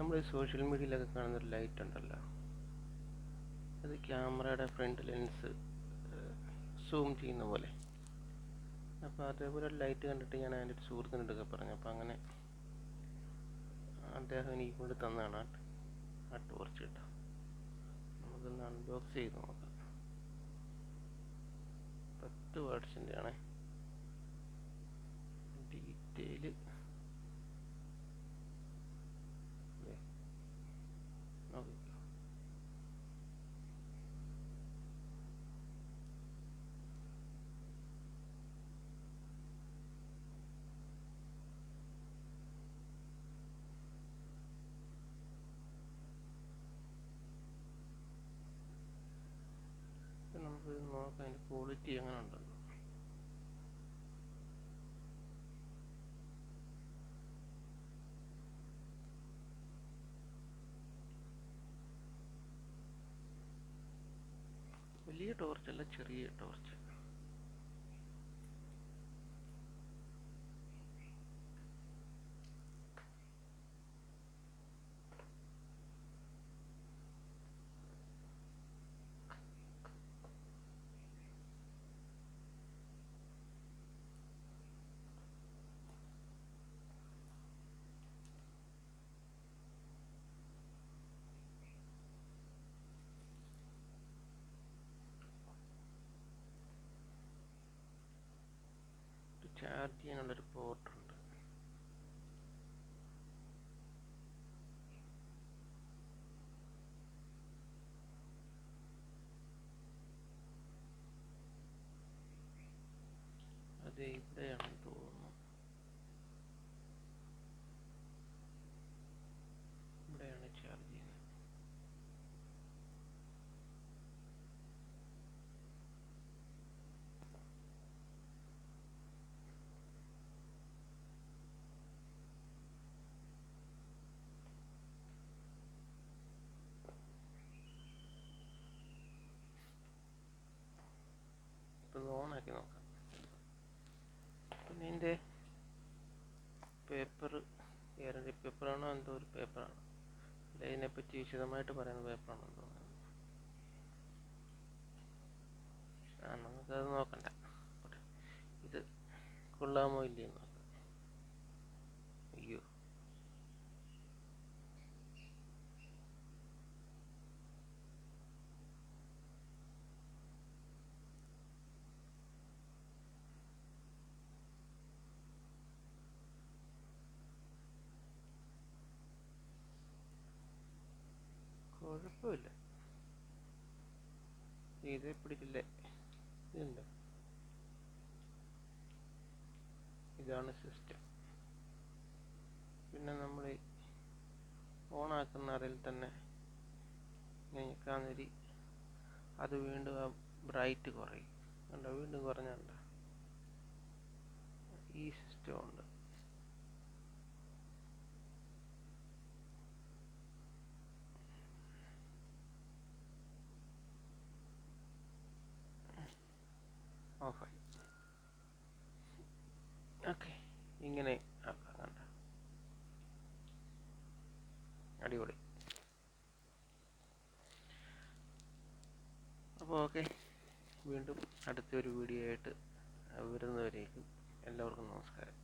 നമ്മൾ സോഷ്യൽ മീഡിയയിലൊക്കെ കാണുന്നൊരു ലൈറ്റ് ഉണ്ടല്ലോ. അത് ക്യാമറയുടെ ഫ്രണ്ട് ലെൻസ് സൂം ചെയ്യുന്ന പോലെ. അപ്പോൾ അതേപോലെ ഒരു ലൈറ്റ് കണ്ടിട്ട് ഞാൻ എന്റെ ഒരു സുഹൃത്തിനോടൊക്കെ പറഞ്ഞു അപ്പോൾ അങ്ങനെ അദ്ദേഹം എനിക്ക് കൊണ്ട് തന്നതാണ് ആ ടോർച്ച് കേട്ടോ. നമുക്കൊന്ന് അൺബോക്സ് ചെയ്ത് നോക്കാം. പത്ത് വാട്സിന്റെ ആണേ. ഡീറ്റെയിൽ നമുക്ക് നോക്കാം അതിന്റെ ക്വാളിറ്റി എങ്ങനെ ഉണ്ടെന്ന് വലിയ ടോർച്ചല്ല ചെറിയ ടോർച്ച് ചാർജ് ചെയ്യാനുള്ളൊരു പോർട്ടുണ്ട് അത് ഇവിടെയാണെന്ന് തോന്നുന്നു ഇവിടെയാണ് ചാർജ് ചെയ്യുന്നത് ഓണാക്കി നോക്കാം. പിന്നെ ഇതിന്റെ പേപ്പർ ഗ്യാരണ്ടി പേപ്പറാണോ എന്തോ ഒരു പേപ്പറാണ് അല്ല ഇതിനെപ്പറ്റി വിശദമായിട്ട് പറയുന്ന പേപ്പറാണെന്ന് തോന്നുന്നു ആ നമുക്കത് നോക്കണ്ട. ഇത് കൊള്ളാമോ ഇല്ലയോ കുഴപ്പമില്ല ഇത് പിടിക്കില്ലേ ഇതുണ്ട്. ഇതാണ് സിസ്റ്റം പിന്നെ നമ്മൾ ഓൺ ആക്കുന്ന അറിയിൽ തന്നെ ഞെക്കാന്നേരി അത് വീണ്ടും ആ ബ്രൈറ്റ് കുറയും. കണ്ടോ? വീണ്ടും കുറഞ്ഞുണ്ട് ഈ സിസ്റ്റം ഉണ്ട് ഓഫായി ഓക്കെ ഇങ്ങനെ അടിപൊളി. അപ്പോൾ ഓക്കെ. വീണ്ടും അടുത്തൊരു വീഡിയോ ആയിട്ട് വരുന്നവരേക്കും എല്ലാവർക്കും നമസ്കാരം.